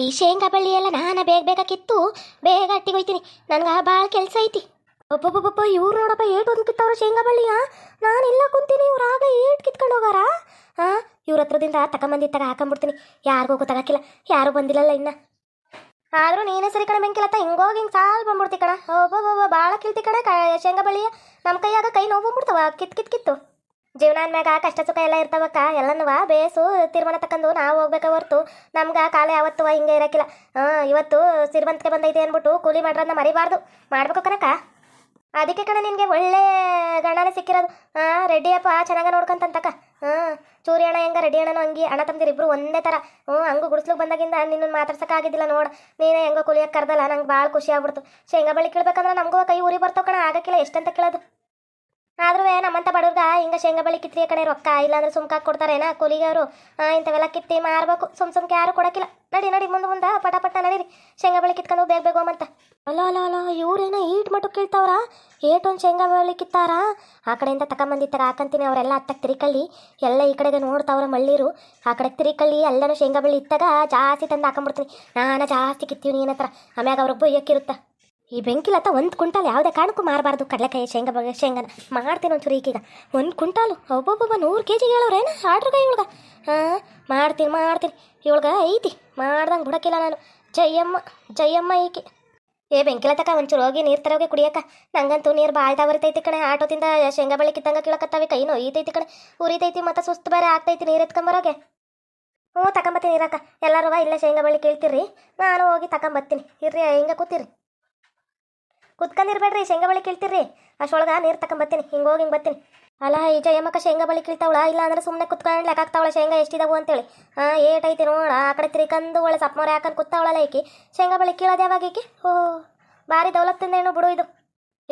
ಈ ಶೇಂಗಾ ಬಳ್ಳಿ ಎಲ್ಲ ನಾನು ಬೇಗ ಬೇಗ ಕಿತ್ತು ಬೇಗ ಅಟ್ಟಿಗೆ ಹೋಯ್ತೀನಿ ನನ್ಗೆ ಭಾಳ ಕೆಲಸ ಐತಿ. ಒಬ್ಬೊಬ್ಬೊಬ್ಬ ಇವ್ರು ನೋಡಪ್ಪ ಏಟ್ ಒಂದು ಕಿತ್ತವ್ರ ಶೇಂಗಾ ಬಳ್ಳಿಯ? ನಾನು ಇಲ್ಲ ಕುಂತೀನಿ, ಇವ್ರು ಆಗ ಏಟ್ ಕಿತ್ಕೊಂಡು ಹೋಗಾರ? ಹಾಂ ಇವ್ರ ಹತ್ರದಿಂದ ತಗೊಂಬಂದಿತ್ತಾಗ ಹಾಕೊಂಬಿಡ್ತೀನಿ. ಯಾರಿಗೂ ಗೊತ್ತಾಗಕ್ಕಿಲ್ಲ, ಯಾರು ಬಂದಿಲ್ಲಲ್ಲ ಇನ್ನ. ಆದರೂ ನೀನೇ ಸರಿ ಕಣ ಬೆಂಕಿಲತ್ತ ಹಿಂಗೋಗಿ ಹಿಂಗೆ ಸಾಲ್ ಬಂದ್ಬಿಡ್ತಿ ಕಣ. ಒಬ್ಬೊಬ್ಬ ಭಾಳ ಕಿಲ್ತಿ ಕಣ ಶೇಂಗಾ ಬಳ್ಳಿಯ. ನಮ್ಮ ಕೈಯಾಗ ಕೈ ನೋವು ಬಂದ್ಬಿಡ್ತಾವ ಕಿತ್ ಕಿತ್ ಕಿತ್ತು. ಜೀವನ ಅಂದ್ಮ್ಯಾಗ ಕಷ್ಟ ಸುಖ ಎಲ್ಲ ಇರ್ತಾವಕ್ಕ, ಎಲ್ಲನೂ ಬೇಸು ತೀರ್ಮಾನ ತಕ್ಕಂದು ನಾವು ಹೋಗ್ಬೇಕ ಹೊರ್ತು. ನಮ್ಗೆ ಕಾಲ ಯಾವತ್ತುವ ಹಿಂಗೆ ಇರಕ್ಕಿಲ್ಲ ಹಾಂ, ಇವತ್ತು ಸಿರಿವಂತಿಕೆ ಬಂದೈತೆ ಅಂದ್ಬಿಟ್ಟು ಕೂಲಿ ಮಾಡ್ರನ್ನ ಮರಿಬಾರ್ದು. ಮಾಡ್ಬೇಕು ಕನಕ ಅದಕ್ಕೆ ಕಣ ನಿನಗೆ ಒಳ್ಳೆ ಗಂಡನೇ ಸಿಕ್ಕಿರೋದು. ಹಾಂ ರೆಡ್ಡಿಯಪ್ಪ ಚೆನ್ನಾಗ ನೋಡ್ಕೊಂತಂತಕ್ಕ. ಹಾಂ, ಚೂರಿ ಅಣ್ಣ ಹೆಂಗ, ರೆಡ್ಡಿ ಅಣ್ಣನೂ ಹಂಗೆ, ಅಣ್ಣ ತಂದಿರ ಇಬ್ರು ಒಂದೇ ಥರ ಹ್ಞೂ, ಹಂಗೂ ಗುಡಿಸ್ಲಿಕ್ಕೆ ಬಂದಾಗಿಂದ ನಿನ್ನ ಮಾತಾಡ್ಸಕ್ಕಾಗಿದ್ದಿಲ್ಲ ನೋಡು. ನೀನೇ ಹೆಂಗ ಕೂಲಿಯಾಗಿ ಕರ್ದಲ್ಲ, ನಂಗೆ ಭಾಳ ಖುಷಿ ಆಗ್ಬಿಡ್ತು. ಶೇಂಗಾ ಬಳಿ ಕೀಳ್ಬೇಕಂದ್ರೆ ನಮಗೂ ಕೈ ಊರಿ ಬರ್ತಾವ ಕಣ, ಆಗಕ್ಕಿಲ್ಲ ಎಷ್ಟಂತ ಕೇಳೋದು. ಆದ್ರೂ ನಮ್ಮಂತ ಬಡವ್ರಗ ಹಿಂಗ ಶೇಂಗಾ ಬಳಿ ಕಿತ್ತಿ ಕಡೆ ರೊಕ್ಕ, ಇಲ್ಲಾಂದ್ರೆ ಸುಮ್ಕಾಕ್ ಕೊಡ್ತಾರೇನ ಕೂಲಿಗೆ ಅವರು ಇಂಥವೆಲ್ಲ ಕಿತ್ತಿ ಮಾರ್ಬೇಕು. ಸುಮ್ ಸುಮ್ಕೆ ಯಾರು ಕೊಡಕ್ಕಿಲ್ಲ. ನಡಿ ನಡಿ, ಮುಂದೆ ಮುಂದೆ ಪಟ ಪಟ ನಡೀರಿ. ಶೇಂಗಾ ಬಳಿ ಕಿತ್ಕೊಂಡು ಬೇಗ ಬೇಗ ಅಂತ ಅಲ್ಲ ಅಲ್ಲ ಅಲ್ಲ, ಇವ್ರೇನ ಈಟ್ ಮಟ್ಟು ಕೇಳ್ತಾವ್ರ? ಏಟೊಂದು ಶೇಂಗಾ ಬಳಿ ಕಿತ್ತಾರ? ಆ ಕಡೆಯಿಂದ ತಗೊಂಬಂದಿತ್ತಾಗ ಹಾಕಂತೀನಿ ಅವರೆಲ್ಲ ಹತ್ತಕ್ಕೆ ತಿರಿಕಳ್ಳಿ. ಎಲ್ಲ ಈ ಕಡೆಗೆ ನೋಡ್ತಾವ್ರ ಮಳ್ಳೀರು. ಆ ಕಡೆ ತಿರಿಕಳ್ಳಿ, ಎಲ್ಲನೂ ಶೇಂಗಾ ಬಳ್ಳಿ ಇತ್ತಾಗ ಜಾಸ್ತಿ ತಂದು ಹಾಕೊಂಡ್ಬಿಡ್ತೀನಿ ನಾನು ಜಾಸ್ತಿ ಕಿತ್ತೀವಿ ನೀನತ್ರ ಆಮ್ಯಾಗ ಅವ್ರಿಗೆ ಬೈಯಕ್ಕಿರುತ್ತೆ ಈ ಬೆಂಕಿಲತ್ತ ಒಂದು ಕುಂಟಾಲ್ ಯಾವುದೇ ಕಾರಣಕ್ಕೂ ಮಾರಬಾರ್ದು. ಕಡಲೆಕಾಯಿ, ಶೇಂಗಾ ಬಗ್ಗೆ ಶೇಂಗಾನ ಮಾಡ್ತೀನಿ ಒಂಚೂರು ಈಗೀಗ. ಒಂದು ಕುಂಟಾಲು? ಒಬ್ಬೊಬ್ಬೊಬ್ಬ ನೂರು ಕೆ ಜಿಗೆ ಹೇಳೋರೇನ ಆರ್ಡ್ರ್ ಕೈ ಇವಳ್ಗ. ಹಾಂ ಮಾಡ್ತೀನಿ ಮಾಡ್ತೀನಿ. ಇವಳ್ಗ ಐತಿ. ಮಾಡ್ದಂಗೆ ಬಿಡಕ್ಕಿಲ್ಲ ನಾನು. ಜಯಮ್ಮ ಜಯಮ್ಮ ಈಕೆ. ಏ ಬೆಂಕಿಲತ್ತಕ ಒಂಚೂರು ಹೋಗಿ ನೀರು ತರೋಗಿ ಕುಡಿಯಕ್ಕ. ನಂಗಂತೂ ನೀರು ಬಾಳ್ತಾ ಬರ್ತೈತಿ ಕಣೆ. ಆಟೋದಿಂದ ಶೇಂಗಾ ಬಳ್ಳಿ ಕಿತ್ತಂಗ ಕೀಳಕತ್ತಾವೆ. ಕೈ ನೋಯ್ತೈತಿ ಕಣೆ. ಉರಿತೈತಿ ಮತ್ತೆ ಸುಸ್ತು ಬೇರೆ ಆಗ್ತೈತಿ ನೀರು ಎತ್ಕೊಂಬರೋಗೆ ಹ್ಞೂ ತಗೊಂಬತ್ತೀನಿ ಇರಕ್ಕ ಎಲ್ಲರೂ ಇಲ್ಲೇ ಶೇಂಗಾ ಬಳ್ಳಿ ಕೇಳ್ತೀರಿ ನಾನು ಹೋಗಿ ತಗೊಂಬತ್ತೀನಿ ಇರ್ರಿ, ಹಿಂಗೆ ಕೂತಿರಿ ಕುತ್ಕೊಂಡಿರ್ಬೇಡ್ರಿ, ಶೇಂಗಾ ಬಳಿ ಕೀಳ್ತಿರ್ರಿ. ಅಷ್ಟೊಳಗೆ ನೀರು ತಕೊಂಬತ್ತೀನಿ, ಹಿಂಗೆ ಹೋಗಿ ಹಿಂಗೆ ಬರ್ತೀನಿ. ಅಲ್ಲ, ಈ ಜಯಮ್ಮಕ್ಕ ಶೇಂಗಾ ಬಳಿ ಕೀಳ್ತಾವಳ? ಇಲ್ಲ ಅಂದ್ರೆ ಸುಮ್ಮನೆ ಕುತ್ಕೊಂಡು ಲೆಕ್ಕಾಗ್ತಾವಳ ಶೇಂಗಾ ಎಷ್ಟಿದಾವು ಅಂತೇಳಿ. ಹಾಂ ಏಟೈತಿ ನೋಡ, ಆ ಕಡೆ ತಿರ್ಕಂದು ಒಳ್ಳೆ ಸಪ್ಮೋರೆ ಹಾಕೊಂಡು ಕೂತಾವಳಲ್ಲ ಈಕಿ. ಶೇಂಗಾ ಬಳಿ ಕೀಳೋದು ಯಾವಾಗ ಈಕಿ? ಓ ಭಾರಿ ದೌಲತ್ತಿಂದೇನು ಬಿಡು ಇದು.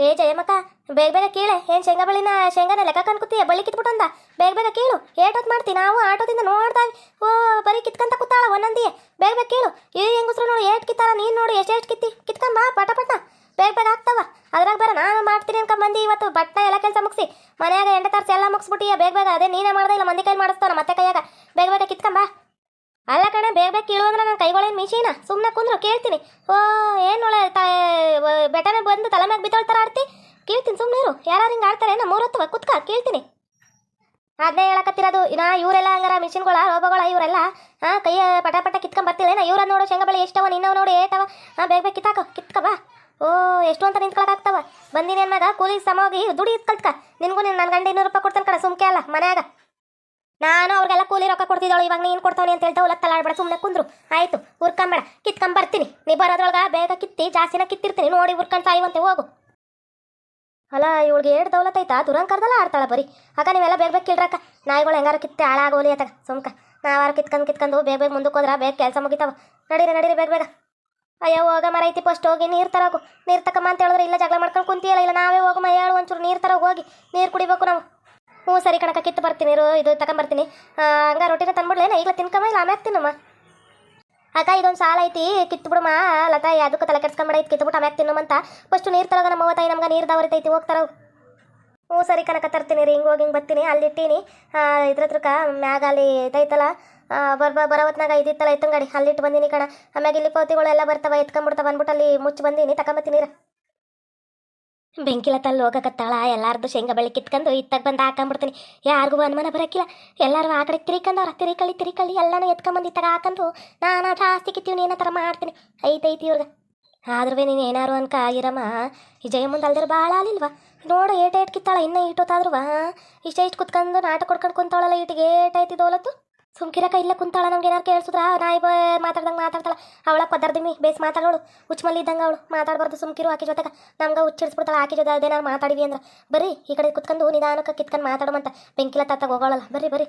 ಏ ಜಯಮ್ಮಕ್ಕ, ಬೇಗ ಬೇಗ ಕೀಳೆ. ಏನು ಶೇಂಗಾ ಬಳಿನ ಶೇಂಗಾನ ಲೆಕ್ಕ ಕೂತೀಯ? ಬಳಿ ಕಿತ್ಬಿಟ್ಟಂದ? ಬೇಗ ಬೇಗ ಕೇಳು. ಏಟೊತ್ತು ಮಾಡ್ತಿ, ನಾವು ಆಟೋದಿಂದ ನೋಡ್ತಾವೆ ಓ ಬರೀ ಕಿತ್ಕಂತ ಕೂತಾಳ ಒಂದೊಂದಿಯೇ ಬೇಗ ಬೇಗ ಕೇಳು. ಈ ಹೆಂಗಸ್ರು ನೋಡಿ, ಏಟ್ ಕಿತ್ತಾಳ, ನೀನು ನೋಡಿ, ಎಷ್ಟು ಕಿತ್ತಿ ಕಿತ್ಕೊಂಬಾ, ಪಟ ಪಟ. ಬೇಗ ಬೇಗ ಆಗ್ತಾವ. ಅದ್ರಾಗ ಬರ ನಾನು ಮಾಡ್ತೀನಿ ಅನ್ಕೊಂಡ್ ಬಂದಿ ಇವತ್ತು ಬಟ್ಟೆ ಎಲ್ಲ ಕೆಲಸ ಮುಗಿಸಿ, ಮನ್ಯಾಗ ಎಂಟು ತರ್ಸಿ ಎಲ್ಲ ಮುಗಿಸ್ಬಿಟ್ಟಿಯ ಬೇಗ ಬೇಗ ಅದೇ ನೀನೇ ಮಾಡ್ದೆ ಇಲ್ಲ ಮಂದಿ ಕೈ ಮಾಡಿಸ್ತಾನ ಮತ್ತೆ ಕೈಯಾಗ. ಬೇಗ ಬೇಗ ಕಿತ್ಕೊಂಬಾ. ಅಲ್ಲ ಕಣ, ಬೇಗ ಬೇಗ ಕೀಳು ಅಂದ್ರೆ ನನ್ನ ಕೈಗಳೇನು ಮಿಷಿನ? ಸುಮ್ಮನೆ ಕುಂದ್ರು ಕೇಳ್ತೀನಿ. ಓ, ಏನು ಒಳ್ಳೆ ತ ಬೆಟನೆ ಬಂದು ತಲೆ ಮ್ಯಾಗ ಬಿದ್ದೋಳ್ತಾರ ಆಡ್ತಿ? ಕೇಳ್ತೀನಿ ಸುಮ್ಮನೆ ಇರು. ಯಾರು ಹಿಂಗೆ ಆಡ್ತಾರೆ ನಾ ಮೂರೊತ್ತವ? ಕುತ್ಕ, ಕೇಳ್ತೀನಿ. ಅದನ್ನೇ ಹೇಳಕತ್ತಿರೋದು, ಇನ್ನ ಇವರೆಲ್ಲ ಹಂಗಾರ ಮಿಷಿನ್ಗಳ, ರೋಬಗಳ ಇವರೆಲ್ಲ ಹಾಂ ಕೈಯ ಪಟ ಪಟ ಕಿತ್ಕೊಂಡ್ ಬರ್ತಿಲ್ಲ ಇವ್ರ ನೋಡು ಶೇಂಗಾ ಬಳಿ ಎಷ್ಟವ, ನಿನ್ನವ್ ನೋಡಿ, ಏಟವ. ಹಾಂ ಬೇಗ ಬೇಗ ಕಿತ್ತಾಕ, ಕಿತ್ಕ, ಬಾ. ಓ, ಎಷ್ಟು ಅಂತ ನಿಂತ್ಕೊಳಕಾಗ್ತಾವ ಬಂದಿನಿ ಮಗ ಕೂಲಿ ಸಮ ಹೋಗಿ ದುಡಿ ಕಲ್ತ್ಕ ನಿನ್ಗೂ ನಿನ್ ನನ್ನ ಗಂಡ ಇನ್ನೂರು ರೂಪಾಯಿ ಕೊಡ್ತಾನೆ ಕಣ, ಸುಮ್ಕೆ ಅಲ್ಲ, ಮನ್ಯಾಗ. ನಾನು ಅವ್ರಿಗೆಲ್ಲ ಕೂಲಿ ರೊಕ್ಕ ಕೊಡ್ತಿದ್ದಾಳು, ಇವಾಗ ನೀನು ಕೊಡ್ತಾವನಿ ಅಂತ ಹೇಳ್ತಾವ ತಲಾಡ್ಬೇಡ ಸುಮ್ಮನೆ ಕುಂದ್ರು. ಆಯ್ತು ಉರ್ಕೊಂಬೇಡ ಕಿತ್ಕೊಂಡ್ ಬರ್ತೀನಿ. ನೀ ಬರೋದ್ರೊಳಗ ಬೇಗ ಕಿತ್ತಿ, ಜಾಸ್ತಿನ ಕಿತ್ತಿರ್ತೀನಿ, ನೋಡಿ ಉರ್ಕೊಂಡ್ ಸಾಯುವಂತೆ ಹೋಗು. ಅಲ್ಲ, ಇವಳಿಗೆ ಎರಡು ದೌಲತ್ ಐತಾ? ದುರಂಕರ್ದಲ್ಲ ಆಡ್ತಾಳ ಬರೀ. ಆಗ ನೀವೆಲ್ಲ ಬೇಗ ಬೇಗ ಕಿಳ್ರಕ್ಕ. ನಾಯಿಗಳು ಹೆಂಗಾರು ಕಿತ್ತೆ, ಹಾಳಾಗೋಲಿ ಅತ್ತಾಗ, ಸುಮ್ಕ. ನಾವಾರು ಕಿತ್ಕೊಂಡು ಕಿತ್ಕೊಂಡು ಬೇಗ ಬೇಗ ಮುಂದಕ್ಕೆ ಹೋದ್ರ ಬೇಗ ಕೆಲಸ ಮುಗಿತಾವ. ನಡೀರಿ ನಡೀರಿ, ಬೇಗ ಬೇಗ. ಅಯ್ಯೋ, ಹೋಗ ಮರೈತಿ ಫಸ್ಟ್ ಹೋಗಿ ನೀರು ತರೋಗು ನೀರು ತಕ್ಕಮ್ಮ ಅಂತ ಹೇಳಿದ್ರೆ ಇಲ್ಲ, ಜಗಳ ಮಾಡ್ಕೊಂಡು ಕುಂತಿಯಲ್ಲ, ಇಲ್ಲ ನಾವೇ ಹೋಗು, ಮೈ ಹೇಳು ಒಂಚೂರು ನೀರು ತರೋಗಿ ಹೋಗಿ, ನೀರು ಕುಡಿಬೇಕು ನಾವು. ಹ್ಞೂ ಸರಿ ಕಣಕ ಕಿತ್ತು ಬರ್ತೀನಿ ರೋ ಇದು ತಗೊಂಬರ್ತೀನಿ ಹಂಗ ರೊಟ್ಟಿನ ತಂದ್ಬಿಡ್ಲೇನ ಈಗ ತಿನ್ಕಮ್ಮ, ಇಲ್ಲ ಆಮೇಲೆ ತಿನ್ನಮ್ಮ? ಅಕ್ಕ, ಇದೊಂದು ಸಾಲ ಐತಿ, ಕಿತ್ತು ಬಿಡಮ್ಮ ಲತಾ ಅದಕ್ಕೆ ತಲೆ ಕೆಡ್ಸ್ಕೊಂಬೇಡ ಐತಿ ಕಿತ್ಬಿಟ್ಟು ಆಮ್ಯಾಗ ಅಂತ ಫಸ್ಟ್ ನೀರು ತರೋಗ ನಮ್ಮ ತಾಯಿ ನಮ್ಗೆ ನೀರು ದಾವರಿತೈತಿ ಹೋಗ್ತಾರ ಹ್ಞೂ ಸರಿ ಕನಕ ತರ್ತೀನಿ ರೀ, ಹಿಂಗೆ ಹೋಗಿ ಹಿಂಗೆ ಬರ್ತೀನಿ ಅಲ್ಲಿ ಇಟ್ಟೀನಿ ಇದ್ರ ಹತ್ರಕ್ಕ ಮ್ಯಾಗ ಅಲ್ಲಿ ಇದೈತಲ್ಲ ಬರ್ ಬರೋ ಹೊತ್ನಾಗ ಇದಿತ್ತಲ್ಲ ಎತ್ತಂಗಾಡಿ ಅಲ್ಲಿಟ್ಟು ಬಂದೀನಿ ಕಣ ಆಮ್ಯಾಗ ಇಲ್ಲಿ ಪೌತಿಗಳೆಲ್ಲ ಬರ್ತಾವ ಎತ್ಕೊಂಡ್ಬಿಡ್ತಾವ ಬಂದ್ಬಿಟ್ಟು ಅಲ್ಲಿ ಮುಚ್ಚಿ ಬಂದೀನಿ ತಕೊಂಬತ್ತೀನಿರ ರೀ ಬೆಂಕಿಲತ್ತಲ್ಲಿ ಹೋಗಕತ್ತಾಳ, ಎಲ್ಲಾರ್ದು ಶೇಂಗಾ ಬೆಳೆ ಕಿತ್ಕೊಂಡು ಇತ್ತಾಗ ಬಂದು ಹಾಕೊಂಡ್ಬಿಡ್ತೀನಿ ಯಾರಿಗೂ ಅನುಮಾನ ಬರಕ್ಕಿಲ್ಲ ಎಲ್ಲರೂ ಆ ಕಡೆ ತಿರಿಕಂದವ್ರ ತಿರಿಕಳಿ ತಿರಿಕಳಿ ಎಲ್ಲನೂ ಎತ್ಕೊಂಬಂದು ಇತ್ತಾಗ ಹಾಕೊಂಡು ನಾನು ಜಾಸ್ತಿ ಕಿತ್ತೀವಿ, ನೀನ ಥರ ಮಾಡ್ತೀನಿ. ಐತೈತಿ ಇವ್ರಿಗೆ. ಆದ್ರೂ ನೀನು ಏನಾರು ಅನ್ಕ ಆಗಿರಮ್ಮ ಈ ಜಯ ಮುಂದೆ ಅಲ್ದಿರ ಭಾಳ ಅಲಿಲ್ವಾ ನೋಡು ಏಟ ಏಟ್ ಕಿತ್ತಾಳ, ಇನ್ನೂ ಇಟ್ಟೋತಾದ್ರೂ ಇಷ್ಟ ಇಷ್ಟು ಕುತ್ಕೊಂಡು ನಾಟ ಕೊಡ್ಕೊಂಡು ಕುಂತಾಳಲ್ಲ ಏಟೈತಿ ದೋಲತ್ತು? ಸುಮ್ಕಿರಕ ಇಲ್ಲ ಕುಂತಾಳ, ನಮ್ಗೆ ಏನಾರು ಕೇಳಿಸಿದ್ರ? ನಾಯಿ ಮಾತಾಡ್ದಂಗೆ ಮಾತಾಡ್ತಾಳ. ಅವಳ ಕೊದ್ದರ್ದಿಮಿ ಬೇಸ್ ಮಾತಾಡೋಳು ಹುಚ್ಚಮಲ್ಲಿ ಇದ್ದಂಗೆ ಅವಳು. ಮಾತಾಡಬಾರ್ದು ಸುಮ್ಕಿರು ಆಕೆ ಜೊತೆಗೆ. ನಮ್ಗೆ ಹುಚ್ಚಿಡ್ಸ್ಬಿಡ್ತಾಳ ಆಕೆ ಜೊತೆ ಅದೇನಾರು ಮಾತಾಡಿವಿ ಅಂದ್ರೆ. ಬರೀ ಈ ಕಡೆ ಕುತ್ಕೊಂಡು ನಿಧಾನಕ್ಕೆ ಕಿತ್ಕೊಂಡು ಮಾತಾಡೋಮಂತ ಬೆಂಕಿಲ ತಾತ ಹೋಗೋಳಲ್ಲ. ಬರ್ರಿ ಬರ್ರಿ.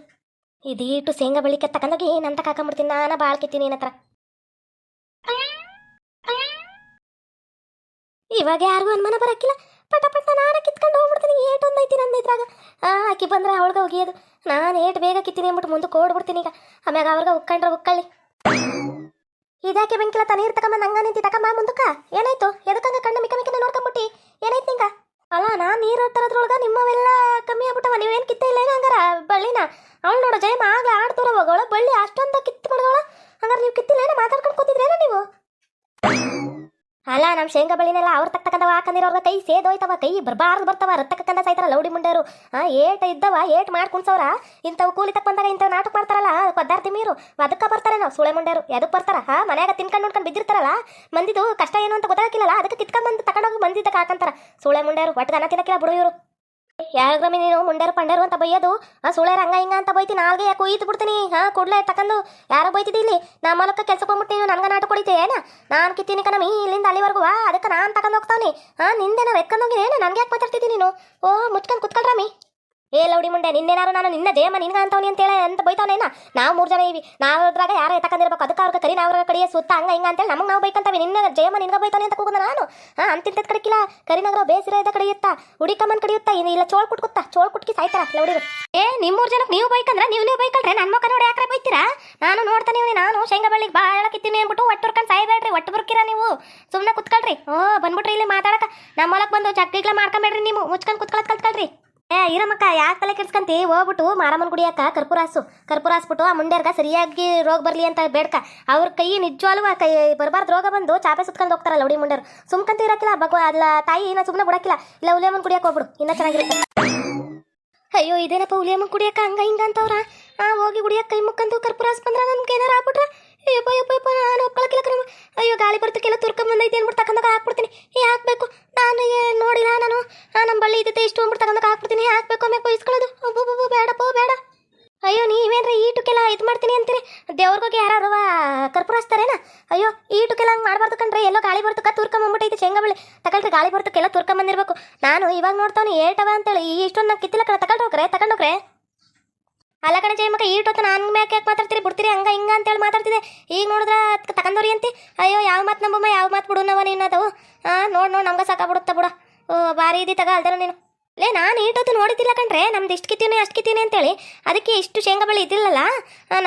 ಇದೀಟು ಶೇಂಗಾ ಬೆಳಿಗ್ಗೆ ತಕೊಂಡೋಗಿ ನಂತ ಕಾಕೊಂಬಿಡ್ತೀನಿ. ನಾನು ಭಾಳ ಕಿತ್ತೀನಿ ನಿನ್ನ ಹತ್ರ. ಇವಾಗ ಯಾರಿಗೂ ಅನುಮಾನ ಬರಕ್ಕಿಲ್ಲ ಪಟ ಪಟ ನಾನು ಕಿತ್ಕೊಂಡು ಹೋಗ್ಬಿಡ್ತೀನಿ. ಏಟೊಂದೈತಿ ನನ್ನ ಇದ್ರಾಗ. ಆಕಿ ಬಂದ್ರೆ ಅವಳಿಗೆ ಒಗಿಯೋದು. ನಾನು ಏಟ್ ಬೇಗ ಕಿತ್ತೀನಿ ಅಂದ್ಬಿಟ್ಟು ಮುಂದಕ್ಕೆ ಓಡ್ಬಿಡ್ತೀನಿ ಈಗ. ಆಮ್ಯಾಗ ಅವ್ರಿಗೆ ಉಕ್ಕಂಡ್ರೆ ಉಕ್ಕಳ್ಳಿ. ಇದಾಕೆ ಬೆಂಕಿಲ ತಾನೇ ಇರ್ತಕ್ಕಮ್ಮ ನಂಗ ನಿಂತಿ ತಕಮ್ಮ ಮುಂದಕ್ಕ? ಏನಾಯ್ತು? ಎದಕ್ಕಂಗ ಕಣ್ಣು ಮಿಕ್ಕ ಮಿಕ್ಕಿನ ನೋಡ್ಕೊಂಬಿಟ್ಟಿ? ಏನಾಯ್ತು ನಿಂಗ? ಅಲ್ಲ, ನಾನು ನೀರು ತರೋದ್ರೊಳಗ ನಿಮ್ಮವೆಲ್ಲ ಕಮ್ಮಿ ಆಗ್ಬಿಟ್ಟವ, ನೀವೇನು ಕಿತ್ತ ಇಲ್ಲ ಹಂಗಾರ ಬಳ್ಳಿನ? ಅವಳು ನೋಡು, ಜಯಮ್ಮ ಆಗ್ಲೇ ಆಡ್ತೋರ ಹೋಗೋಳ ಬಳ್ಳಿ ಅಷ್ಟೊಂದ ಕಿತ್ತು ಮಾಡ್ದವಳ ಹಂಗಾರೆ ನೀವು ಕಿತ್ತಿಲ್ಲ ಮಾತಾಡ್ಕೊಂಡು ಕೂತಿದ್ರೇನ ನೀವು? ಅಲ್ಲ ನಮ್ಮ ಶೇಂಗಾ ಬಳ್ಳಿನೆಲ್ಲ ಅವ್ರ ತಕ್ಕಂದವ ಹಾಕಂದಿರೋರ್ಗ ಕೈ ಸೇದೋಯ್ತವ, ಕೈ ಬರಬಾರ್ದು ಬರ್ತಾವ ರತ್ತಕ ಕಂದ ಸಾಯ್ತಾರ ಲೌಡಿ ಮುಂಡೇರು. ಏಟ್ ಇದ್ದವ, ಏಟ್ ಮಾಡ್ಕೊಂಡ್ಸವ್ರ ಇಂಥವು ಕೂಲಿ ತಕ್ಕ ಬಂದಾಗ ಇಂಥವು ನಾಟಕ ಮಾಡ್ತಾರಲ್ಲ, ಪದಾರ್ಥ ಮೀರು. ಅದಕ್ಕೆ ಬರ್ತಾರೆ ನಾವು ಸುಳೆ ಮುಂಡೇರು. ಎದಕ್ಕೆ ಬರ್ತಾರ? ಹಾ, ಮನೆಯಾಗ ತಿನ್ಕೊಂಡು ನೋಡ್ಕೊಂಡು ಬಿದ್ದಿರ್ತಾರಲ್ಲ, ಮಂದಿದು ಕಷ್ಟ ಏನು ಅಂತ ಗೊತ್ತಾಗಿಲ್ಲಲ್ಲ ಅದಕ್ಕೆ ಕಿತ್ಕೊಂಡ್ ಬಂದು ತಗೊಂಡೋಗಿ ಮಂದಿ ತಕ್ಕ ಹಾಕಂತಾರ. ಸುಳೆ ಮುಂಡೇರು, ಒಟ್ಟು ದನ ತಿನ್ನಕ್ಕಿಲ್ಲ ಬಿಡು ಇವರು. ಯಾಗ್ರಮಿ ನೀನು ಮುಂಡೇರು ಪಂಡಾರು ಅಂತ ಬೈಯೋದು? ಆ ಸೂಳೆ ಹಂಗ ಹಿಂಗ ಅಂತ ಬೈತಿ, ನಾಲ್ಗೆ ಯಾಕೆ ಒಯ್ದು ಬಿಡ್ತೀನಿ. ಹಾ, ಕೂಡ್ಲೆ ತಕೊಂಡು ಯಾರೋ ಬೈತಿದ್ದಿ ಇಲ್ಲಿ? ನಾ ಮಲಕ್ಕ ಕೆಲಸ ಬಂದ್ಬಿಟ್ಟು ನೀನು, ನನಗೆ ನಾಟಕ ಕೊಡಿತೆ ಏನ? ನಾನು ಕಿತ್ತೀನಿ ಕಣಮಿ ಇಲ್ಲಿಂದ ಅಲ್ಲಿವರೆಗೂ ಅದಕ್ಕೆ ನಾನು ತಗೊಂಡು ಹೋಗ್ತಾವ್ನಿ. ಹಾ ನಿಂದೆ ಎತ್ಕೊಂಡು ಹೋಗಿ ಹೋಗಿದ್ದೇನೆ ನನಗೆ ಯಾಕೆ ಮಾತಾಡ್ತಿದ್ದೀನಿ ನೀನು? ಓ ಮುಚ್ಕೊಂಡು ಕುತ್ಕೊಳ್ರಮಿ ಏ, ಲೌಡಿ ಮುಂಡೆ ನಿನ್ನೇನಾರು ನಾನು ನಿನ್ನ ಜಯಮ್ಮ, ನಿನ್ಗ ಅಂತವ್ನಿ ಅಂತೇಳಿ ಅಂತ ಬೈತಾವನೇನ ನಾವು ಮೂರು ಜನ ಇವಿ. ನಾವು ಅದ್ರಾಗ ಯಾರ ಎತ್ತಕೊಂಡಿರ್ಬೇಕು ಅದಕ್ಕೆ ಅವ್ರಿಗೆ ಕರಿ ನಾವ್ರ ಕಡೆಯ ಸುತ್ತ, ಹಂಗ ಹಿಂಗ ಅಂತೇಳಿ ನಮಗೆ ನಾವು ಬೈಕಂತವಿ. ನಿನ್ನ ಜಯಮ್ಮ, ನಿನ್ಗ ಬೈತಾನೆ ಅಂತ ಕೂಗದ ನಾನು? ಹಾ ಅಂತಿಂತ ಕಡಿಕಿಲ್ಲ ಕರಿನಗರ ಬೇಸಿರ ಇದ್ದ ಕಡಿಯುತ್ತ ಹುಡಿಕಮ್ಮನ್ ಕಡಿಯುತ್ತ ಇನ್ನು ಇಲ್ಲ ಚೋಳ್ ಕುಟ್ಕುತ್ತ, ಚೋಳ್ ಕುಟ್ಕಿ ಸಾಯ್ತಾರ ಲೌಡಿರು. ಏ ನಿಮ್ಮ ಮೂರು ಜನಕ್ಕೆ ನೀವು ಬೈಕಂದ್ರ ನೀವು ನೀವು ಬೈಕಲ್ರೆ ನನ್ನ ಮಕ್ಕ ನೋಡಿ ಯಾಕ್ರೆ ಬೈತೀರಾ? ನಾನು ನೋಡ್ತಾನೆ ಇವ್ನಿ, ನಾನು ಶೇಂಗಾ ಬಳ್ಳಿಗೆ ಭಾಳ ಕಿತ್ತೀನಿ ಅಂದ್ಬಿಟ್ಟು ಒಟ್ಟು ಹುರ್ಕೊಂಡು ಸಾಯ್ಬೇಡ್ರಿ, ಒಟ್ಟು ಬರ್ಕಿರ ನೀವು. ಸುಮ್ಮನೆ ಕುತ್ಕೊಳ್ರಿ. ಓ, ಬಂದ್ಬಿಟ್ರಿ ಇಲ್ಲಿ ಮಾತಾಡಕ. ನಮ್ಮ ಹೊಲಕ್ಕೆ ಬಂದು ಚಕ್ಕಿಗ್ಲ ಮಾಡ್ಕೊಂಬೇಡ್ರಿ ನೀವು. ಮುಚ್ಕೊಂಡು ಕುತ್ಕೊಳತ್ ಕಲ್ತ್ಕೊಳ್ರಿ. ಏ ಇರಮ್ಮಕ್ಕ ಯಾಕೆ ತಲೆ ಕೆಡ್ಸ್ಕಂತಿ? ಹೋಗ್ಬಿಟ್ಟು ಮಾರಮ್ಮನ ಗುಡಿಯಕ್ಕ ಕರ್ಪೂರಾಸು. ಕರ್ಪೂರಾಸ್ಬಿಟ್ಟು ಆ ಮುಂಡ್ಯಾರ್ಗ ಸರಿಯಾಗಿ ರೋಗ ಬರಲಿ ಅಂತ ಬೇಡ್ಕ. ಅವ್ರ ಕೈ ನಿಜವಾಗ್ಲೂ ಕೈ ಬರಬಾರ್ದು, ರೋಗ ಬಂದು ಚಾಪೆ ಸುತ್ಕೊಂಡು ಹೋಗ್ತಾರಲ್ಲ ಲೌಡಿ ಮುಂಡ್ಯಾರು ಸುಮ್ಕಂತ ಇರಕ್ಕಿಲ್ಲ ಭಗವ, ಅಲ್ಲ, ತಾಯಿ ಇನ್ನ ಸುಮ್ಮನೆ ಬಿಡಕ್ಕಿಲ್ಲ ಇಲ್ಲ ಉಲಿಯಮ್ಮನ ಕುಡಿಯಕ್ಕೆ ಹೋಗ್ಬಿಡು? ಇನ್ನ ಚೆನ್ನಾಗಿರುತ್ತೆ. ಅಯ್ಯೋ, ಇದೇನಪ್ಪ ಉಲಿಯಮ್ಮನ ಕುಡಿಯಕ್ಕ ಹಂಗ ಹಿಂಗ ಅಂತವ್ರ? ಆ, ಹೋಗಿ ಕುಡಿಯಕ್ಕೆ ಕೈ ಮುಕ್ಕಂತು ಕರ್ಪೂರಾಸ್ ಬಂದ್ರ ನಮ್ಗೆ ಏನಾರ ಆಗ್ಬಿಟ್ರ? ಅಯ್ಯಪ್ಪ ಯಪ್ಪ ಯಪ್ಪ ನಾನು ಒಪ್ಕೊಳಕಿಲ್ಲ ಕ್ರಮ ಅಯ್ಯೋ, ಗಾಳಿ ಬರ್ತಕ್ಕೆಲ್ಲ ತುರ್ಕೊಂಡ್ ಬಂದೈತಿ ಅಂದ್ಬಿಟ್ಟು ತಕ್ಕಂದಾಗ ಹಾಕ್ಬಿಡ್ತೀನಿ. ಏ, ಹಾಕ್ಬೇಕು. ನಾನು ನೋಡಿಲ್ಲ ನಾನು. ನಮ್ಮ ಬಳ್ಳಿ ಇದ್ದೈತೆ ಇಷ್ಟು ಅಂದ್ಬಿಟ್ಟು ತಗೊಂಡಾಗ ಹಾಕ್ಬಿಡ್ತೀನಿ. ಹಾಕ್ಬೇಕು, ಆಮೇಲೆ ಕೊಯ್ಸ್ಕೊಳ್ಳೋದು ಒಬ್ಬೊಬ್ಬ ಬೇಡಪ್ಪ ಬೇಡ ಅಯ್ಯೋ, ನೀವೇನ್ರಿ ಟುಕೆಲ್ಲ ಇದು ಮಾಡ್ತೀನಿ ಅಂತೀರಿ? ದೇವ್ರಿಗೋಗಿ ಯಾರು ಕರ್ಪೂರ ಹಚ್ತಾರೇನ? ಅಯ್ಯೋ, ಈಟಕ್ಕೆಲ್ಲ ಹಂಗೆ ಮಾಡಬಾರ್ದು ಕಣ್ರಿ. ಎಲ್ಲೋ ಗಾಳಿ ಬರ್ತಕ್ಕ ತುರ್ಕೊಂಬಂದ್ಬಿಟ್ಟೈತೆ ಶೇಂಗಾ ಬಳ್ಳಿ. ತಗೊಳ್ರಿ ಗಾಳಿ ಬರ್ತಕ್ಕೆಲ್ಲ ತುರ್ಕೊಂಬಂದಿರ್ಬೇಕು ನಾನು ಇವಾಗ ನೋಡ್ತಾವ್ನಿ ಏಟವ ಅಂತೇಳಿ. ಈ ಇಷ್ಟೊಂದು ನಾನು ಕಿತ್ತಿಲ್ಲ ಕಣ. ತಗೊಂಡೋಗ್ರೆ ತಗೊಂಡೋಗ್ರೆ ಅಲ್ಲ ಕಣೆ ಜಯಮಕ್ಕ ಈಟೊತ್ತು ನಾನು ಮ್ಯಾಕೆ ಯಾಕೆ ಮಾತಾಡ್ತೀರಿ? ಬಿಡ್ತೀರಿ? ಹಂಗ ಹಿಂಗ ಅಂತೇಳಿ ಮಾತಾಡ್ತಿದ್ದೆ. ಈಗ ನೋಡಿದ್ರೆ ತಕಂದೋರಿ ಅಂತಿ? ಅಯ್ಯೋ, ಯಾವ ಮಾತು ನಂಬಮ್ಮ, ಯಾವ ಮಾತು ಬಿಡು ನವ ನೀನು ಅದು ಹಾಂ ನೋಡಿ ನೋಡಿ, ನಮ್ಗೆ ಸಾಕಾಗ್ಬಿಡುತ್ತ ಬಿಡ. ಓ, ಭಾರಿ ಇದಿ ತಗ ಅಲ್ದಾರ ನೀನು. ಲೇ, ನಾನು ಈಟೊತ್ತು ನೋಡಿದ್ದಿಲ್ಲ ಕಣ್ರೆ. ನಮ್ದು ಇಷ್ಟು ಕಿತ್ತೀನಿ, ಅಷ್ಟು ಕಿತ್ತೀನಿ ಅಂತೇಳಿ. ಅದಕ್ಕೆ ಇಷ್ಟು ಶೇಂಗಾ ಬಳ್ಳಿ ಇದ್ದಿಲ್ಲಲ್ಲ?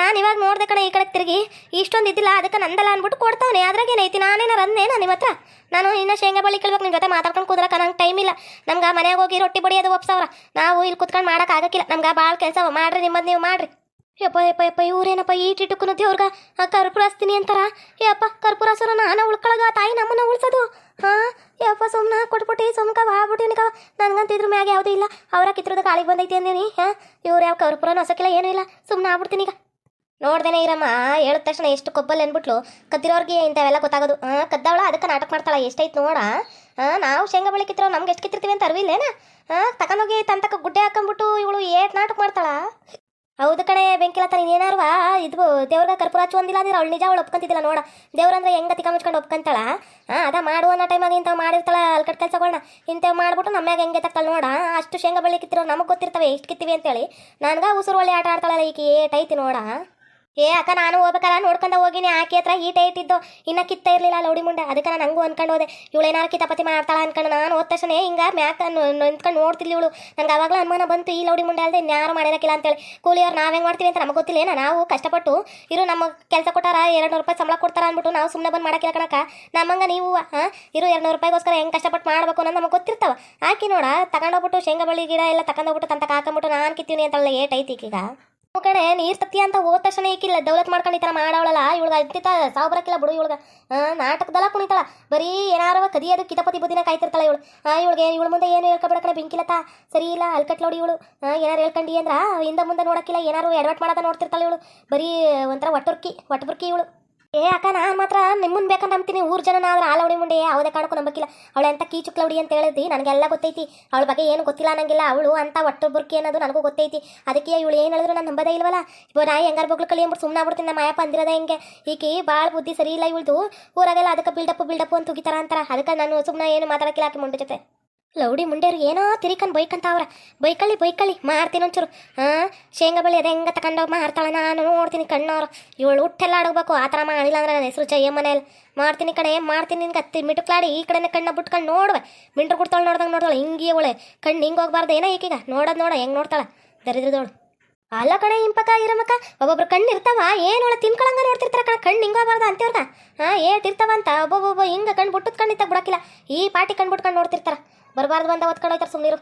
ನಾನು ಇವಾಗ ನೋಡಿದೆ ಕಣ ಈ ಕಡೆ ತಿರುಗಿ. ಇಷ್ಟೊಂದು ಇದ್ದಿಲ್ಲ, ಅದಕ್ಕೆ ನಂದಲ್ಲ ಅಂದ್ಬಿಟ್ಟು ಕೊಡ್ತಾವನೆ. ಅದ್ರಾಗೇನೈತಿ ನಾನೇನಾರ ಅಂದೇನ ನಾನು ನಾನು ಇನ್ನೂ ಶೇಂಗಾ ಬಳಿ ಕೇಳ್ಬೇಕು ನಿಮ್ಮ ಜೊತೆ ಮಾತಾಡ್ಕೊಂಡು ಕೂದ್ರಕ ನಂಗೆ ಟೈಮ್ ಇಲ್ಲ. ನಮ್ಗೆ ಮನೆಗೆ ಹೋಗಿ ರೊಟ್ಟಿ ಬಡಿಯೋದು ಒಪ್ಸವ್ರ. ನಾವು ಇಲ್ಲಿ ಕುತ್ಕೊಂಡು ಮಾಡೋಕ್ಕಾಗಕ್ಕಿಲ್ಲ ನಮ್ಗೆ ಭಾಳ ಕೆಲಸ ಮಾಡ್ರಿ, ನಿಮ್ಮದು ನೀವು ಮಾಡ್ರಿ. ಯಪ್ಪ ಯಪ್ಪ ಯಪ್ಪ, ಇವ್ರೇನಪ್ಪ ಈ ಟಿಟುಕನು ದೇವ್ರಗ ಕರ್ಪೂರ ಹಚ್ತೀನಿ ಅಂತಾರ? ಯಪ್ಪ, ಕರ್ಪೂರ ಹಸರ ನಾನು ಉಳ್ಕೊಳಗ ತಾಯಿ ನಮ್ಮನ್ನ ಉಳ್ಸೋದು. ಹಾ? ಯಪ್ಪ ಸುಮ್ಮನೆ ಕೊಟ್ಬಿಟ್ಟು, ಸುಮ್ಕ ಬಾಬಿಟ್ಟಿನಿಕ ನನಗಂತ ಇದ್ರ ಮ್ಯಾಗ ಯಾವುದೂ ಇಲ್ಲ. ಅವರ ಕಿತ್ರದ ಕಾಳಿಗೆ ಬಂದೈತಿ ಅಂದೇನಿ ಹಾ? ಇವ್ರು ಯಾವ ಕರ್ಪೂರನ ಹೊಸಕಿಲ್ಲ ಏನೂ ಇಲ್ಲ. ಸುಮ್ಮನೆ ಆಗ್ಬಿಡ್ತೀನಿ ಈಗ. ನೋಡ್ದೇನೆ ಇರಮ್ಮ ಹೇಳಿದ ತಕ್ಷಣ ಎಷ್ಟು ಕೊಬ್ಬಲ್ ಅನ್ಬಿಟ್ಲು. ಕದ್ದಿರೋರ್ಗೆ ಇಂಥವೆಲ್ಲ ಗೊತ್ತಾಗೋದು. ಹಾ, ಕದ್ದಾವಳ ಅದಕ್ಕೆ ನಾಟಕ ಮಾಡ್ತಾಳ, ಎಷ್ಟೈತೆ ನೋಡ. ಹಾಂ, ನಾವು ಶೇಂಗಾ ಬಳಿ ಕಿತ್ತಿರೋ ನಮ್ಗೆ ಎಷ್ಟು ಕಿತ್ತಿರ್ತೀವಿ ಅಂತ ಅರಿವಿಲ್ಲೇನ? ಹಾಂ, ತಗೊಂಡೋಗಿ ತಂತಕ ಗುಡ್ಡೆ ಹಾಕೊಂಡ್ಬಿಟ್ಟು ಇವಳು ಏಟ್ ನಾಟಕ ಮಾಡ್ತಾಳ? ಹೌದು ಕಣೆ ಬೆಂಕಿಲತ್ತ ನೀನು ಏನಾರ್ವಾ ಇದು ದೇವ್ರಿಗೆ ಕರ್ಪೂರ ಹಚ್ಚು ಒಂದಿಲ್ಲ ಅಂದ್ರೆ, ಅವಳು ನಿಜ ಅವಳು ಒಪ್ಕೊಂತಿದ್ದಿಲ್ಲ ನೋಡ. ದೇವ್ರಂದ್ರೆ ಹೆಂಗ ತಿಕ್ಕ ಮುಚ್ಕೊಂಡು ಒಪ್ಕೊಂತಾಳ? ಹಾಂ ಅದ ಮಾಡು ಅನ್ನೋ ಟೈಮಾಗ ಇಂಥವು ಮಾಡಿರ್ತಾಳ ಅಲ್ಕಟ್ ಕೆಲ್ಸಗಳನ್ನ ಇಂಥವು ಮಾಡ್ಬಿಟ್ಟು ನಮ್ಮ್ಯಾಗ ಹೆಂಗೆ ತಕ್ಕಲ್ಲ ನೋಡ. ಅಷ್ಟು ಶೇಂಗಾ ಬಳ್ಳಿ ಕಿತ್ತಿರೋ ನಮಗೆ ಗೊತ್ತಿರ್ತವೆ ಎಷ್ಟು ಕಿತ್ತೀವಿ ಅಂತೇಳಿ. ನನ್ಗ ಉಸಿರು ಒಳ್ಳೆ ಆಟ ಆಡ್ತಾಳಲ್ಲ ಈಕೆ ಏಟ್ ಐತಿ ನೋಡ. ಏ, ಅಕ್ಕ, ನಾನು ಹೋಗ್ಬೇಕಲ್ಲ, ನೋಡ್ಕೊಂಡ ಹೋಗಿನಿ. ಆಕೆ ಹತ್ರ ಈಟೆ ಇಟ್ಟಿದ್ದು ಇನ್ನ ಕಿತ್ತ ಇರ್ಲಿಲ್ಲ ಲೌಡಿ ಮುಂಡೆ ಅದಕ್ಕೆ ನಾನು ಹಂಗೂ ಅನ್ಕೊಂಡು ಹೋದೆ. ಇವಳು ಏನಾರು ಕಿತಾಪತಿ ಮಾಡ್ತಾಳ ಅನ್ಕೊಂಡು ನಾನು ಹೋದ ತಕ್ಷಣ ಹಿಂಗ ಮ್ಯಾಕ ನಿಂತ್ಕೊಂಡು ನೋಡ್ತಿದ್ಲಿ ಇವಳು. ನಂಗೆ ಅವಾಗಲೂ ಅನುಮಾನ ಬಂತು, ಈ ಲೌಡಿ ಮುಂಡೆ ಅಲ್ಲದೆ ಇನ್ಯಾರು ಮಾಡಿರಕ್ಕಿಲ್ಲ ಅಂತೇಳಿ. ಕೂಲಿಯವ್ರು ನಾವು ಹೆಂಗೆ ಮಾಡ್ತೀವಿ ಅಂತ ನಮಗೆ ಗೊತ್ತಿಲ್ಲ. ಏನ, ನಾವು ಕಷ್ಟಪಟ್ಟು ಇರು, ನಮ್ಮ ಕೆಲಸ ಕೊಟ್ಟಾರ ಎರಡು ರೂಪಾಯಿ ಸಂಬಳ ಕೊಡ್ತಾರ ಅಂದ್ಬಿಟ್ಟು ನಾವು ಸುಮ್ಮನೆ ಬಂದು ಮಾಡಕ್ಕಿಲ್ಲ ಕಣಕ್ಕ. ನಮ್ಮಂಗ ನೀವು ಹಾಂ ಇರು ಎರಡು ನೂರು ರೂಪಾಯಿಗೋಸ್ಕರ ಹೆಂಗೆ ಕಷ್ಟಪಟ್ಟು ಮಾಡಬೇಕು ಅನ್ನೋದು ನಮಗೆ ಗೊತ್ತಿರ್ತಾವ. ಹಾಕಿ ನೋಡ ತಗೊಂಡೋಗ್ಬಿಟ್ಟು ಶೇಂಗಾ, ಬಳ್ಳಿ ಗಿಡ ಎಲ್ಲ ತಗೊಂಡೋಗ್ಬಿಟ್ಟು ತಂತ ಹಾಕೊಂಬಿಟ್ಟು ನಾನು ಕಿತ್ತೀನಿ ಅಂತಲ್ಲ ಏಟ್ ಐತಿ ಈಗ ಕಣೆ, ನೀರ್ ತತ್ತಿ ಅಂತ ಹೋದ ತಕ್ಷಣ ಈಕಿಲ್ಲ, ದೌಲತ್ ಮಾಡ್ಕೊಂಡು ಈ ಥರ ಮಾಡವಳಲ್ಲ ಇವಳಗ ಅದ್ದಿತ ಸಾವು ಬರಕಿಲ್ಲ ಬಿಡು ಇವಳಗ. ನಾಟಕದಲ್ಲ ಕುಣಿತಾಳ. ಬರೀ ಏನಾರವ ಕದಿಯೋದು ಕಿತಪತಿ ಬುದ್ಧಿನ ಕಾಯ್ತಿರ್ತಾಳ ಇವಳು. ಇವಳಿಗೆ ಇವಳ ಮುಂದೆ ಏನು ಹೇಳ್ಕೊಬೇಡ ಕಣೆ ಬೆಂಕಿಲತ್ತ ಸರಿ ಇಲ್ಲ ಅಲ್ಕಟ್ಲೋಡಿ ಇವಳು. ಏನಾರು ಹೇಳ್ಕೊಂಡಿ ಅಂದ್ರ, ಹಿಂದೆ ಮುಂದೆ ನೋಡಕ್ಕಿಲ್ಲ ಏನಾರು ಎಡವಟ್ ಮಾಡೋದ ನೋಡ್ತಿರ್ತಾಳೆ ಇವಳು. ಬರೀ ಒಂಥರ ಒಟ್ಟುರ್ಕಿ ಒಟ್ಟುಬುರ್ಕಿ ಇವಳು. ಏ, ಅಕ್ಕ, ನಾನು ಮಾತ್ರ ನಿಮ್ಮನ್ನ ಬೇಕಂತ ನಂಬ್ತೀನಿ ಊರ್ ಜನ ಆದ್ರೆ ಆಲವಡಿ ಮುಂಡೆ ಯಾವುದೇ ಕಾರಣಕ್ಕೂ ನಂಬಕ್ಕಿಲ್ಲ. ಅವಳೆ ಅಂತ ಕೀಚುಕ್ಲವಡಿ ಅಂತ ಹೇಳಿದ್ವಿ ನನಗೆಲ್ಲ ಗೊತ್ತೈತಿ. ಅವಳ ಬಗ್ಗೆ ಏನು ಗೊತ್ತಿಲ್ಲ ಅನ್ನಂಗಿಲ್ಲ. ಅವಳು ಅಂತ ಒಟ್ಟು ಬುರ್ಕಿ ಅನ್ನೋದು ನನಗೂ ಗೊತ್ತೈತಿ. ಅದಕ್ಕೆ ಇವಳು ಏನು ಹೇಳಿದ್ರು ನಾನು ನಂಬದೇ ಇಲ್ವಲ್ಲ? ಇವಾಗ ನಾ ಹೆಂಗಾರ ಬಗ್ಲು ಕಲಿ ಅಂದ್ಬಿಟ್ಟು ಸುಮ್ಮನೆ ಆಗ್ಬಿಡ್ತೀನಿ. ನಮ್ಮ ಮಾಯಪ್ಪ ಅಂದಿರೋದ ಹೆಂಗೆ? ಈಕಿ ಭಾಳ ಬುದ್ಧಿ ಸರಿ ಇಲ್ಲ ಇವಳ್ದು. ಊರಾಗೆಲ್ಲ ಅದಕ್ಕೆ ಬಿಲ್ಡಪ್ ಬಿಲ್ಡಪ್ ಅಂತ ಹೋಗಿತಾರ ಅಂತಾರ. ಅದಕ್ಕೆ ನಾನು ಸುಮ್ಮನೆ ಏನು ಮಾತಾಡಕ್ಕಿಲ್ಲ ಆಕೆ ಮುಂಡೆ ಜೊತೆ. ಲೌಡಿ ಮುಂಡೆಯವ್ರಿಗೆ ಏನೋ ತಿರಿಕನ್ ಬೈಕಂತ ಅವ್ರ ಬೈಕಳ್ಳಿ ಬೈಕಳ್ಳಿ, ಮಾರ್ತೀನಿ ಒಂಚೂರು. ಹಾಂ ಶೇಂಗಾ ಬಳಿ ಅದೇ ಹೆಂಗೆ ತಗೊಂಡೋಗಿ ಮಾಡ್ತಾಳೆ ನಾನು ನೋಡ್ತೀನಿ ಕಣ್ಣವ್ರು. ಇವಳು ಹುಟ್ಟೆಲ್ಲ ಆಡಬೇಕು ಆ ಥರ ಮಾಡಿಲ್ಲ ಅಂದ್ರೆ ನನ್ನ ಹೆಸರು ಜಯ್ಯ ಮನೆಯಲ್ಲಿ. ಮಾಡ್ತೀನಿ ಕಣೆ ಮಾಡ್ತೀನಿ ನಿನ್ಗೆ ಹತ್ತಿ ಮಿಟುಕ್ಲಾಡಿ ಈ ಕಡೆನೇ ಕಣ್ಣ ಬಿಟ್ಕೊಂಡು ನೋಡುವೆ. ಮಿಂಟ್ರು ಕೊಡ್ತಾಳೆ ನೋಡ್ದಂಗೆ ನೋಡ್ತಾಳೆ, ಹಿಂಗೆ ಇವಳೆ. ಕಣ್ಣು ಹಿಂಗೆ ಹೋಗ್ಬಾರ್ದು ಏನೋ ಈಗೀಗ ನೋಡೋದು ನೋಡ, ಹೆಂಗೆ ನೋಡ್ತಾಳೆ. ದರಿದ್ರದವಳು. ಅಲ್ಲ ಕಣೆ ಇಂಪಕ ಇರಮಕ್ಕ ಒಬ್ಬೊಬ್ರು ಕಣ್ಣು ಇರ್ತಾವ. ಏನು ಅವಳು ತಿನ್ಕೊಳಂಗ ನೋಡ್ತಿರ್ತಾರೆ ಕಣ. ಕಣ್ಣು ಹಿಂಗೋಬಾರ್ದು ಅಂತೇವ್ರಗ ಹಾಂ ಏಟ್ ಇರ್ತಾವ ಅಂತ ಹಿಂಗೆ ಕಣ್ಣು ಬಿಟ್ಟದ್ ಕಣ್ಣಿತ್ತಾಗ ಬಿಡಕ್ಕಿಲ್ಲ. ಈ ಪಾಟಿ ಕಣ್ಣು ಬಿಟ್ಕೊಂಡು ನೋಡ್ತಿರ್ತಾರ. ಬರಬಾರ್ದು ಬಂದ ಒತ್ಕೊಂಡು ಹೋಯ್ತಾರ ಸುಮ್ಮನಿರು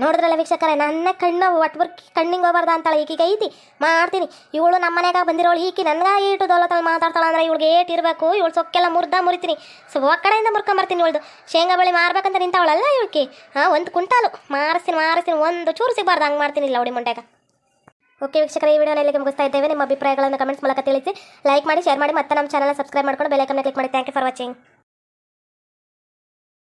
ನೋಡಿದ್ರಲ್ಲ ವೀಕ್ಷಕರ, ನನ್ನ ಕಣ್ಣು ಒಟ್ವರ್ಕ್ ಕಣ್ಣಿಗೆ ಹೋಗ್ಬಾರ್ದ ಅಂತಾಳೆ. ಈಗೀಗ ಐತಿ, ಮಾಡ್ತೀನಿ. ಇವಳು ನಮ್ಮ ಮನೆಯಾಗ ಬಂದಿರೋಳು, ಈಕಿ ನನ್ಗ ಏಟು ದೌಲತ್ತಲ್ಲಿ ಮಾತಾಡ್ತಾಳೆ ಅಂದ್ರೆ ಇವಳಿಗೆ ಏಟ್ ಇರಬೇಕು. ಇವಳು ಸೊಕ್ಕೆಲ್ಲ ಮುರ್ದ ಮುರಿತೀನಿ. ಸೊ ಕಡೆಯಿಂದ ಮುರ್ಕೊಂಬರ್ತೀನಿ ಇವಳ್ದು. ಶೇಂಗಾ ಬಳಿ ಮಾರ್ಬೇಕಂತ ನಿಂತಾವಳಲ್ಲ ಇವಳಿಗೆ ಹಾಂ, ಒಂದು ಕುಂಟಾಲು. ಮಾರಿಸ್ತೀನಿ ಮಾರಿಸ್ತೀನಿ, ಒಂದು ಚೂರು ಸಿಗಬಾರ್ದು, ಹಂಗೆ ಮಾಡ್ತೀನಿ ಇಲ್ಲ ಅವಡಿ ಓಕೆ ವೀಕ್ಷಕರ, ಈ ವಿಡಿಯೋನ ಇಲ್ಲಿಗೆ ಮುಗಿಸ್ತಾ ಇದ್ದೇವೆ. ನಿಮ್ಮ ಅಭಿಪ್ರಾಯಗಳನ್ನು ಕಮೆಂಟ್ಸ್ ಮೂಲಕ ತಿಳಿಸಿ. ಲೈಕ್ ಮಾಡಿ, ಶೇರ್ ಮಾಡಿ, ಮತ್ತೆ ನಮ್ಮ ಚಾನಲ್ ಸಬ್ಸ್ಕ್ರೈಬ್ ಮಾಡ್ಕೊಂಡು ಬೆಲ್ ಐಕನ್ನ ಕ್ಲಿಕ್ ಮಾಡಿ. Thank you for watching.